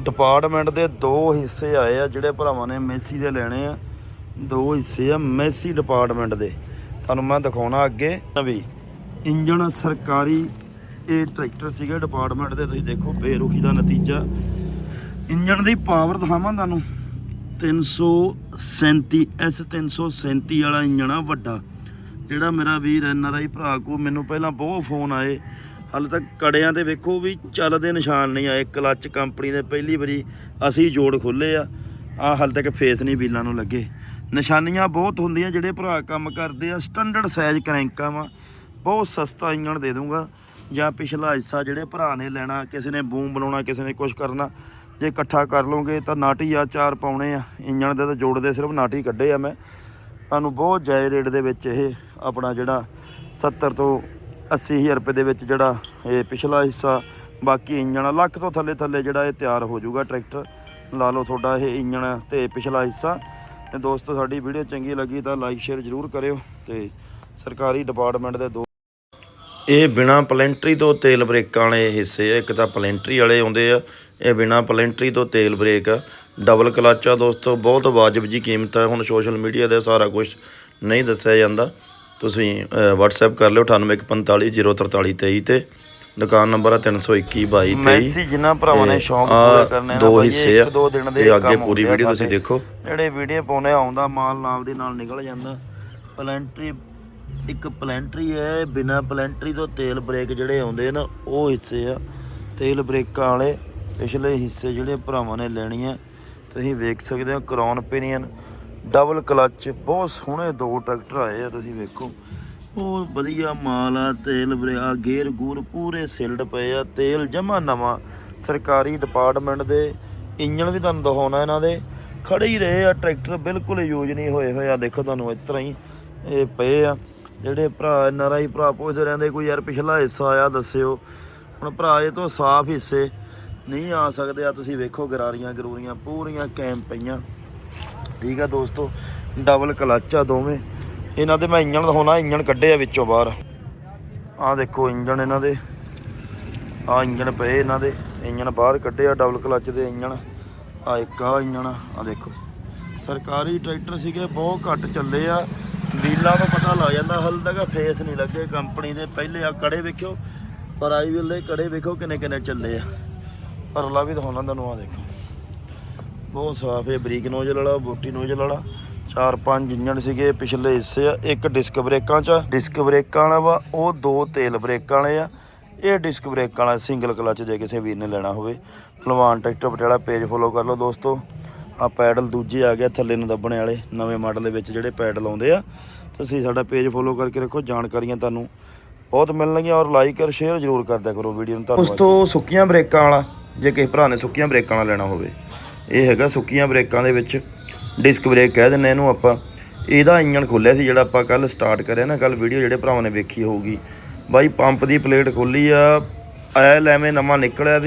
Department ਦੇ ਦੋ ਹਿੱਸੇ ਆਏ ਆ, ਜਿਹੜੇ ਭਰਾਵਾਂ ਨੇ ਮੈਸੀ ਦੇ ਲੈਣੇ ਆ। ਦੋ ਹਿੱਸੇ ਆ ਮੈਸੀ ਡਿਪਾਰਟਮੈਂਟ ਦੇ। ਤੁਹਾਨੂੰ ਮੈਂ ਦਿਖਾਉਣਾ ਅੱਗੇ। ਵੀ ਇੰਜਣ ਸਰਕਾਰੀ, ਇਹ ਟਰੈਕਟਰ ਸੀਗਾ ਡਿਪਾਰਟਮੈਂਟ ਦੇ, ਤੁਸੀਂ ਦੇਖੋ ਬੇਰੁਖੀ ਦਾ ਨਤੀਜਾ। ਇੰਜਣ ਦੀ ਪਾਵਰ ਦਿਖਾਵਾਂ ਤੁਹਾਨੂੰ। 337 S 337 ਵਾਲਾ ਇੰਜਣ ਆ ਵੱਡਾ। ਜਿਹੜਾ ਮੇਰਾ ਵੀਰ ਐਨ ਆਰ ਆਈ ਭਰਾ ਕੋ, ਮੈਨੂੰ ਪਹਿਲਾਂ ਬਹੁਤ ਫੋਨ ਆਏ। ਹਾਲੇ ਤੱਕ ਕੜਿਆਂ ਤੇ ਵੇਖੋ ਵੀ ਚੱਲਦੇ ਨਿਸ਼ਾਨ ਨਹੀਂ ਆਏ। ਕਲੱਚ ਕੰਪਨੀ ਦੇ ਪਹਿਲੀ ਵਾਰੀ ਅਸੀਂ ਜੋੜ ਖੋਲੇ ਆ। ਆ ਹਾਲੇ ਤੱਕ ਫੇਸ ਨਹੀਂ ਵੀਲਾਂ ਨੂੰ ਲੱਗੇ। ਨਿਸ਼ਾਨੀਆਂ ਬਹੁਤ ਹੁੰਦੀਆਂ, ਜਿਹੜੇ ਭਰਾ ਕੰਮ ਕਰਦੇ ਆ ਸਟੈਂਡਰਡ ਸਾਈਜ਼ ਕਰੈਂਕਾਂ ਵਾ। ਬਹੁਤ ਸਸਤਾ ਇੰਜਣ ਦੇ ਦੂੰਗਾ ਜਾਂ ਪਿਛਲਾ ਹਿੱਸਾ ਜਿਹੜੇ ਭਰਾ ਨੇ ਲੈਣਾ, ਕਿਸੇ ਨੇ ਬੂਮ ਬਣਾਉਣਾ, ਕਿਸੇ ਨੇ ਕੁਝ ਕਰਨਾ, ਜੇ ਇਕੱਠਾ ਕਰ ਲਓਗੇ ਤਾਂ ਨਾਟੀ ਆ ਚਾਰ ਪਾਉਣੇ ਆ। ਇੰਜਣ ਦੇ ਤਾਂ ਜੋੜਦੇ ਸਿਰਫ ਨਾਟੀ ਕੱਢੇ ਆ ਮੈਂ। ਤੁਹਾਨੂੰ ਬਹੁਤ ਜਾਇਜ਼ ਰੇਟ ਦੇ ਵਿੱਚ ਇਹ ਆਪਣਾ ਜਿਹੜਾ 70 ਤੋਂ 80000 ਰੁਪਏ ਦੇ ਵਿੱਚ ਜਿਹੜਾ ਇਹ ਪਿਛਲਾ ਹਿੱਸਾ ਬਾਕੀ ਇੰਜਣ ਆ, ਲੱਖ ਤੋਂ ਥੱਲੇ ਥੱਲੇ ਜਿਹੜਾ ਇਹ ਤਿਆਰ ਹੋ ਜਾਊਗਾ ਟਰੈਕਟਰ। ਲਾ ਲਓ ਤੁਹਾਡਾ ਇਹ ਇੰਜਣ ਤੇ ਪਿਛਲਾ ਹਿੱਸਾ। ਤੇ ਦੋਸਤੋ ਸਾਡੀ ਵੀਡੀਓ ਚੰਗੀ ਲੱਗੀ ਤਾਂ ਲਾਈਕ ਸ਼ੇਅਰ ਜ਼ਰੂਰ ਕਰਿਓ ਤੇ ਸਰਕਾਰੀ ਡਿਪਾਰਟਮੈਂਟ ਦੇ ਦੋ ਇਹ ਬਿਨਾ ਪਲੈਂਟਰੀ ਤੋਂ ਤੇਲ ਬ੍ਰੇਕਾਂ ਵਾਲੇ ਹਿੱਸੇ ਆ ਇੱਕ ਤਾਂ ਪਲੈਂਟਰੀ ਵਾਲੇ ਆਉਂਦੇ ਆ ਇਹ ਬਿਨਾ ਪਲੈਂਟਰੀ ਤੋਂ ਤੇਲ ਬ੍ਰੇਕ ਆ। ਡਬਲ ਕਲਚ ਆ ਦੋਸਤੋ ਬਹੁਤ ਵਾਜਬ ਜੀ ਕੀਮਤ ਹੈ ਹੁਣ ਸੋਸ਼ਲ ਮੀਡੀਆ ਦੇ ਸਾਰਾ ਕੁਝ ਨਹੀਂ ਦੱਸਿਆ ਜਾਂਦਾ। ਤੁਸੀਂ WhatsApp ਕਰ ਲਿਓ 9845043043 ਤੇ। ਦੁਕਾਨ ਨੰਬਰ ਆ 321 22 ਮੈਸੀ ਜਿਨ੍ਹਾਂ ਭਰਾਵਾਂ ਨੇ ਸ਼ੌਂਕ ਪੂਰੇ ਕਰਨੇ ਦੋ ਹਿੱਸੇ ਆ। ਦੋ ਦਿਨ ਦੇ ਅੱਗੇ ਪੂਰੀ ਵੀਡੀਓ ਤੁਸੀਂ। ਦੇਖੋ। ਜਿਹੜੇ ਵੀਡੀਓ ਪਾਉਨੇ ਆਉਂਦਾ ਮਾਲ ਨਾਲ ਦੇ ਨਾਲ ਨਿਕਲ ਜਾਂਦਾ। ਪਲੈਂਟਰੀ ਇੱਕ ਪਲੈਂਟਰੀ ਹੈ ਬਿਨਾ ਪਲੈਂਟਰੀ ਤੋਂ ਤੇਲ ਬ੍ਰੇਕ ਜਿਹੜੇ ਆਉਂਦੇ ਨਾ ਉਹ ਹਿੱਸੇ ਆ। ਤੇਲ ਬ੍ਰੇਕਾਂ ਵਾਲੇ ਪਿਛਲੇ ਹਿੱਸੇ ਜਿਹੜੇ ਭਰਾਵਾਂ ਨੇ ਲੈਣੀ ਆ ਤੁਸੀਂ ਵੇਖ ਸਕਦੇ ਹੋ ਕਰਾਉਨ ਪਿਨੀਅਨ। ਡਬਲ ਕਲਚ, ਬਹੁਤ ਸੋਹਣੇ ਦੋ ਟਰੈਕਟਰ ਆਏ ਆ, ਤੁਸੀਂ ਵੇਖੋ। ਉਹ ਵਧੀਆ ਮਾਲ ਆ, ਤੇਲ ਬਰਿਆ ਗੇਰ ਗੂਰ ਪੂਰੇ ਸਿਲਡ ਪਏ ਆ, ਤੇਲ ਜਮਾ ਨਵਾਂ। ਸਰਕਾਰੀ ਡਿਪਾਰਟਮੈਂਟ ਦੇ ਇੰਜਣ ਵੀ ਤੁਹਾਨੂੰ ਦਿਖਾਉਣਾ ਇਹਨਾਂ ਦੇ। ਖੜੇ ਹੀ ਰਹੇ ਆ ਟਰੈਕਟਰ, ਬਿਲਕੁਲ ਯੂਜ਼ ਨਹੀਂ ਹੋਏ ਹੋਏ ਆ, ਦੇਖੋ ਤੁਹਾਨੂੰ ਇਸ ਤਰ੍ਹਾਂ ਹੀ ਇਹ ਪਏ ਆ। ਜਿਹੜੇ ਭਰਾ ਐਨ ਆਰ ਭਰਾ ਪੁੱਛਦੇ ਰਹਿੰਦੇ ਕੋਈ ਯਾਰ ਪਿਛਲਾ ਹਿੱਸਾ ਆਇਆ, ਦੱਸਿਓ। ਹੁਣ ਭਰਾ, ਇਹ ਤੋਂ ਸਾਫ਼ ਹਿੱਸੇ ਨਹੀਂ ਆ ਸਕਦੇ ਆ, ਤੁਸੀਂ ਵੇਖੋ ਗਰਾਰੀਆਂ ਗਰੂਰੀਆਂ ਪੂਰੀਆਂ ਕੈਮ ਪਈਆਂ। ਠੀਕ ਆ ਦੋਸਤੋ ਡਬਲ ਕਲੱਚ ਆ ਦੋਵੇਂ। ਇਹਨਾਂ ਦੇ ਮੈਂ ਇੰਜਣ ਦਿਖਾਉਣਾ, ਇੰਜਣ ਕੱਢੇ ਆ ਵਿੱਚੋਂ ਬਾਹਰ। ਆਹ ਦੇਖੋ ਇੰਜਣ ਇਹਨਾਂ ਦੇ। ਆ ਇੰਜਣ ਪਏ ਇਹਨਾਂ ਦੇ। ਇੰਜਣ ਬਾਹਰ ਕੱਢੇ ਆ ਡਬਲ ਕਲਚ ਦੇ ਇੰਜਣ। ਆ ਇੱਕ ਆ ਇੰਜਣ ਆ ਦੇਖੋ। ਸਰਕਾਰੀ ਟਰੈਕਟਰ ਸੀਗੇ, ਬਹੁਤ ਘੱਟ ਚੱਲੇ ਆ। ਵੀਲਾਂ ਤੋਂ ਪਤਾ ਲੱਗ ਜਾਂਦਾ, ਹਲ ਤੱਕ ਫੇਸ ਨਹੀਂ ਲੱਗੇ ਕੰਪਨੀ ਦੇ। ਪਹਿਲੇ ਆ ਕੜੇ ਵੇਖਿਓ, ਪਰ ਆਈ ਵੇਲੇ ਕੜੇ ਵੇਖੋ ਕਿੰਨੇ ਕਿੰਨੇ ਚੱਲੇ ਆ। ਪਰਲਾ ਵੀ ਦਿਖਾਉਣਾ ਤੁਹਾਨੂੰ ਆ ਦੇਖੋ। ਬਹੁਤ ਸਾਫ਼ ਹੈ, ਬਰੀਕ ਨੋਜ਼ਲ ਵਾਲਾ, ਬੋਟੀ ਨੋਜ਼ਲ ਵਾਲਾ। ਚਾਰ ਪੰਜ ਇੰਜਣ ਸੀਗੇ, ਪਿਛਲੇ ਹਿੱਸੇ ਆ, ਇੱਕ ਡਿਸਕ ਬ੍ਰੇਕਾਂ ਚ ਆ। ਡਿਸਕ ਬ੍ਰੇਕਾਂ ਵਾਲਾ ਵਾ, ਉਹ ਦੋ ਤੇਲ ਬ੍ਰੇਕਾਂ ਵਾਲੇ ਆ। ਇਹ ਡਿਸਕ ਬ੍ਰੇਕਾਂ ਵਾਲਾ ਸਿੰਗਲ ਕਲਚ ਜੇ ਕਿਸੇ ਵੀਰ ਨੇ ਲੈਣਾ ਹੋਵੇ। ਭਲਵਾਨ ਟਰੈਕਟਰ ਪਟਿਆਲਾ ਪੇਜ ਫੋਲੋ ਕਰ ਲਓ ਦੋਸਤੋ। ਆ ਪੈਡਲ ਦੂਜੇ ਆ ਗਿਆ ਥੱਲੇ ਨੂੰ ਦੱਬਣੇ ਵਾਲੇ, ਨਵੇਂ ਮਾਡਲ ਦੇ ਵਿੱਚ ਜਿਹੜੇ ਪੈਡਲ ਆਉਂਦੇ ਆ। ਤੁਸੀਂ ਸਾਡਾ ਪੇਜ ਫੋਲੋ ਕਰਕੇ ਰੱਖੋ, ਜਾਣਕਾਰੀਆਂ ਤੁਹਾਨੂੰ ਬਹੁਤ ਮਿਲਣਗੀਆਂ ਔਰ ਲਾਈਕ ਔਰ ਸ਼ੇਅਰ ਜ਼ਰੂਰ ਕਰਦਿਆ ਕਰੋ ਵੀਡੀਓ ਨੂੰ, ਧੰਨਵਾਦ। ਦੋਸਤੋ, ਸੁੱਕੀਆਂ ਬ੍ਰੇਕਾਂ ਵਾਲਾ, ਜੇ ਕਿਸੇ ਭਰਾ ਨੇ ਸੁੱਕੀਆਂ ਬ੍ਰੇਕਾਂ ਵਾਲਾ ਲੈਣਾ ਹੋਵੇ। ਇਹ ਹੈਗਾ ਸੁੱਕੀਆਂ ਬ੍ਰੇਕਾਂ ਦੇ ਵਿੱਚ। ਡਿਸਕ ਬ੍ਰੇਕ ਕਹਿ ਦਿੰਨੇ ਇਹਨੂੰ ਆਪਾਂ। ਇਹਦਾ ਇੰਜਣ ਖੋਲਿਆ ਸੀ ਜਿਹੜਾ ਆਪਾਂ ਕੱਲ ਸਟਾਰਟ ਕਰਿਆ ਨਾ ਕੱਲ ਵੀਡੀਓ ਜਿਹੜੇ ਭਰਾਵਾਂ ਨੇ ਵੇਖੀ ਹੋਊਗੀ। ਬਾਈ ਪੰਪ ਦੀ ਪਲੇਟ ਖੋਲੀ ਆ ਐਲ ਐਵੇਂ ਨਵਾਂ ਨਿਕਲਿਆ ਵੀ।